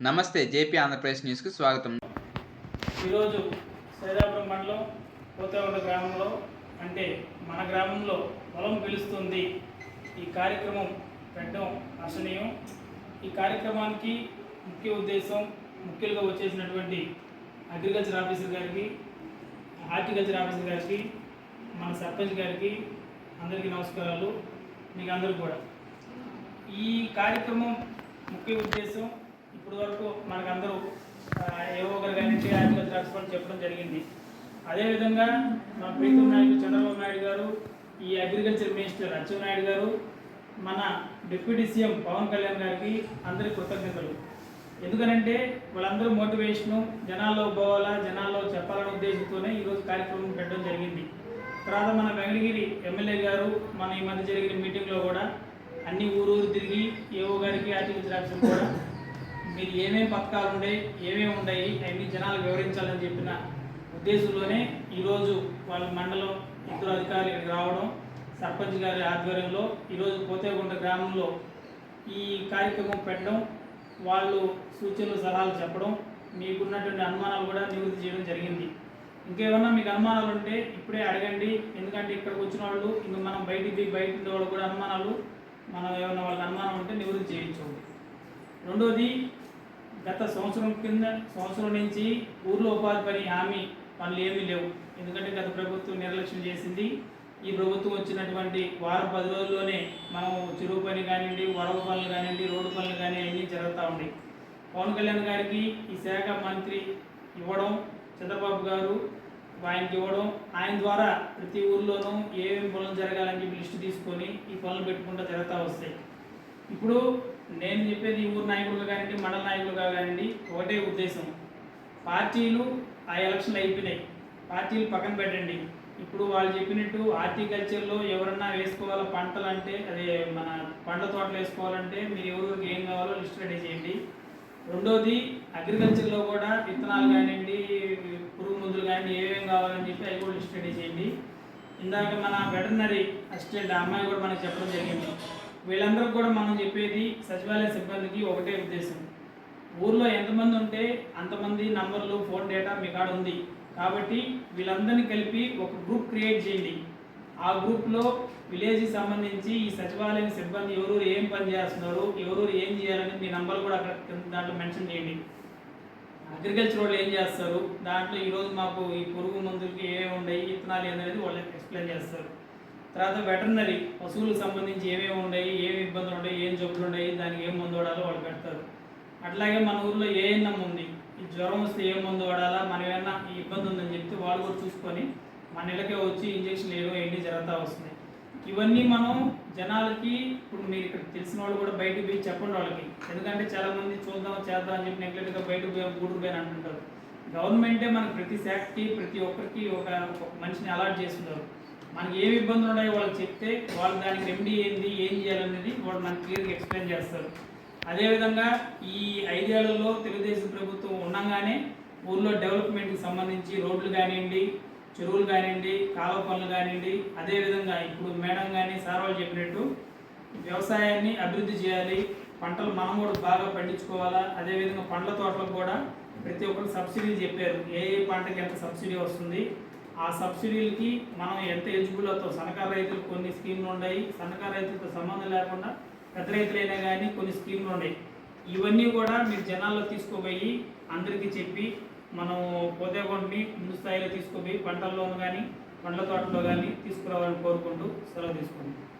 నమస్తే జేపీ ఆంధ్రప్రదేశ్ న్యూస్కి స్వాగతం. ఈరోజు సైదాపురం మండలం పోతేగొండ గ్రామంలో అంటే మన గ్రామంలో పొలం పిలుస్తుంది. ఈ కార్యక్రమం పెట్టడం హర్షణీయం ఈ కార్యక్రమానికి ముఖ్య ఉద్దేశం ముఖ్యులుగా వచ్చేసినటువంటి అగ్రికల్చర్ ఆఫీసర్ గారికి హార్టికల్చర్ ఆఫీసర్ గారికి మన సర్పంచ్ గారికి అందరికీ నమస్కారాలు. మీకు అందరూ కూడా. ఈ కార్యక్రమం ముఖ్య ఉద్దేశం ఇప్పటి వరకు మనకందరూ ఆ, ఏవో ఒకరు కానీ ఆర్టికల్చర్ ఎక్స్పర్ట్ చెప్పడం జరిగింది. అదేవిధంగా మన ప్రీతం నాయుడు చంద్రబాబు నాయుడు గారు ఈ అగ్రికల్చర్ మినిస్టర్ అచ్చెన్నాయుడు గారు మన డిప్యూటీ సీఎం పవన్ కళ్యాణ్ గారికి అందరి కృతజ్ఞతలు. ఎందుకనంటే వాళ్ళందరూ మోటివేషను జనాల్లో పోవాలా జనాల్లో చెప్పాలనే ఉద్దేశంతోనే ఈరోజు కార్యక్రమం పెట్టడం జరిగింది. తర్వాత మన వెంగళగిరి ఎమ్మెల్యే గారు మన ఈ మధ్య జరిగిన మీటింగ్లో కూడా అన్ని ఊరు ఊరు తిరిగి ఏవో గారికి హార్టికల్చర్ ఆఫీసర్ కూడా మీరు ఏమేమి పథకాలు ఉన్నాయి ఏమేమి ఉన్నాయి అవన్నీ జనాలకు వివరించాలని చెప్పిన ఉద్దేశంలోనే ఈరోజు వాళ్ళ మండలం ఇద్దరు అధికారులు రావడం సర్పంచ్ గారి ఆధ్వర్యంలో ఈరోజు పోతేగుంట గ్రామంలో ఈ కార్యక్రమం పెట్టడం వాళ్ళు సూచనలు సలహాలు చెప్పడం మీకున్నటువంటి అనుమానాలు కూడా నివృత్తి చేయడం జరిగింది. ఇంకేమన్నా మీకు అనుమానాలు ఉంటే ఇప్పుడే అడగండి. ఎందుకంటే ఇక్కడికి వచ్చిన వాళ్ళు ఇంక మనం బయటికి బయట వాళ్ళు కూడా అనుమానాలు మనం ఏమైనా వాళ్ళకి అనుమానం ఉంటే నివృత్తి చేయించుకోండి. రెండోది గత సంవత్సరం కింద సంవత్సరం నుంచి ఊర్లో ఉపాధి పని హామీ పనులు ఏమీ లేవు. ఎందుకంటే గత ప్రభుత్వం నిర్లక్ష్యం చేసింది. ఈ ప్రభుత్వం వచ్చినటువంటి వారం పది రోజుల్లోనే మనం చెరువు పని కానివ్వండి వరవ పనులు కానివ్వండి రోడ్డు పనులు కానీ అన్నీ జరుగుతూ ఉన్నాయి. పవన్ కళ్యాణ్ గారికి ఈ శాఖ మంత్రి ఇవ్వడం చంద్రబాబు గారు ఆయనకి ఇవ్వడం ఆయన ద్వారా ప్రతి ఊర్లోనూ ఏమేమి పనులు జరగాలని చెప్పి లిస్టు తీసుకొని ఈ పనులు పెట్టుకుంటూ జరుగుతూ వస్తాయి. ఇప్పుడు నేను చెప్పేది ఈ ఊరు నాయకులుగా కానివ్వండి మండల నాయకులుగా కానివ్వండి ఒకటే ఉద్దేశం. పార్టీలు ఆ ఎలక్షన్లు అయిపోయినాయి. పార్టీలు పక్కన పెట్టండి. ఇప్పుడు వాళ్ళు చెప్పినట్టు హార్టికల్చర్లో ఎవరన్నా వేసుకోవాలో పంటలు అంటే అదే మన పండ్ల తోటలు వేసుకోవాలంటే మీరు ఎవరికి ఏం కావాలో లిస్ట్ రెడీ చేయండి. రెండోది అగ్రికల్చర్లో కూడా విత్తనాలు కానివ్వండి పురుగు మందులు కానీ ఏమేమి కావాలని చెప్పి అవి కూడా లిస్ట్ రెడీ చేయండి. ఇందాక మన వెటర్నరీ అసిస్టెంట్ అమ్మాయి కూడా మనకు చెప్పడం జరిగింది. వీళ్ళందరూ కూడా మనం చెప్పేది సచివాలయ సిబ్బందికి ఒకటే ఉద్దేశం. ఊర్లో ఎంతమంది ఉంటే అంతమంది నంబర్లు ఫోన్ డేటా మీ కాడ ఉంది. కాబట్టి వీళ్ళందరినీ కలిపి ఒక గ్రూప్ క్రియేట్ చేయండి. ఆ గ్రూప్లో విలేజ్కి సంబంధించి ఈ సచివాలయం సిబ్బంది ఎవరు ఏం పని చేస్తున్నారు ఎవరు ఏం చేయాలని మీ నంబర్ కూడా అక్కడ దాంట్లో మెన్షన్ చేయండి. అగ్రికల్చర్ వాళ్ళు ఏం చేస్తారు? దాంట్లో ఈరోజు మాకు ఈ పురుగు మందులకి ఏమేమి ఉన్నాయి ఇత్తనాలు ఏందనేది వాళ్ళు ఎక్స్ప్లెయిన్ చేస్తారు. తర్వాత వెటర్నరీ పశువులకు సంబంధించి ఏమేమి ఉన్నాయి ఏమి ఇబ్బందులు ఉన్నాయి ఏం జబ్బులు ఉన్నాయి దానికి ఏం మందు వాడాలో వాళ్ళు పెడతారు. అట్లాగే మన ఊర్లో ఏఎన్ఎం ఉంది. ఈ జ్వరం వస్తే ఏ మందు వాడాలా మనం ఏమన్నా ఈ ఇబ్బంది ఉందని చెప్తే వాళ్ళు కూడా చూసుకొని మన ఇళ్ళకే వచ్చి ఇంజక్షన్ వేయడం ఏంటి జరుగుతూ వస్తున్నాయి ఇవన్నీ మనం జనాలకి ఇప్పుడు మీరు ఇక్కడ తెలిసిన వాళ్ళు కూడా బయటకు పోయి చెప్పండి వాళ్ళకి. ఎందుకంటే చాలా మంది చూద్దాం చేద్దాం అని చెప్పి నెగ్లెట్గా బయటకు పోయాం గూడు పోయాను అంటుంటారు. గవర్నమెంటే మనకి ప్రతి శాఖకి ప్రతి ఒక్కరికి ఒక ఒక మనిషిని అలాట్ చేస్తున్నారు మనకి ఏమి ఇబ్బందులు ఉన్నాయో వాళ్ళకి చెప్తే వాళ్ళు దానికి రెమెడీ ఏంది ఏం చేయాలనేది వాళ్ళు మనకి క్లియర్గా ఎక్స్ప్లెయిన్ చేస్తారు. అదేవిధంగా ఈ ఐదేళ్ళలో తెలుగుదేశం ప్రభుత్వం ఉండగానే ఊర్లో డెవలప్మెంట్కి సంబంధించి రోడ్లు కానివ్వండి చెరువులు కానివ్వండి కాలువ పనులు కానివ్వండి అదేవిధంగా ఇప్పుడు మేడం కానీ సార్ వాళ్ళు చెప్పినట్టు వ్యవసాయాన్ని అభివృద్ధి చేయాలి పంటలు మనం కూడా బాగా పండించుకోవాలా అదేవిధంగా పండ్ల తోటలకు కూడా ప్రతి ఒక్కరు సబ్సిడీ చెప్పారు. ఏ ఏ పంటకి ఎంత సబ్సిడీ వస్తుంది ఆ సబ్సిడీలకి మనం ఎంత ఎలిజిబుల్ అవుతాం? సన్నకారు రైతులు కొన్ని స్కీమ్లు ఉన్నాయి. సన్నకారు రైతులతో సంబంధం లేకుండా పెద్ద రైతులైనా కానీ కొన్ని స్కీమ్లు ఉన్నాయి. ఇవన్నీ కూడా మీరు జనాల్లో తీసుకుపోయి అందరికీ చెప్పి మనం పోతేకొండని ముందు స్థాయిలో తీసుకుపోయి పంటల్లోనూ కానీ పండ్ల తోటలో కానీ తీసుకురావాలని కోరుకుంటూ సెలవు తీసుకుంటాం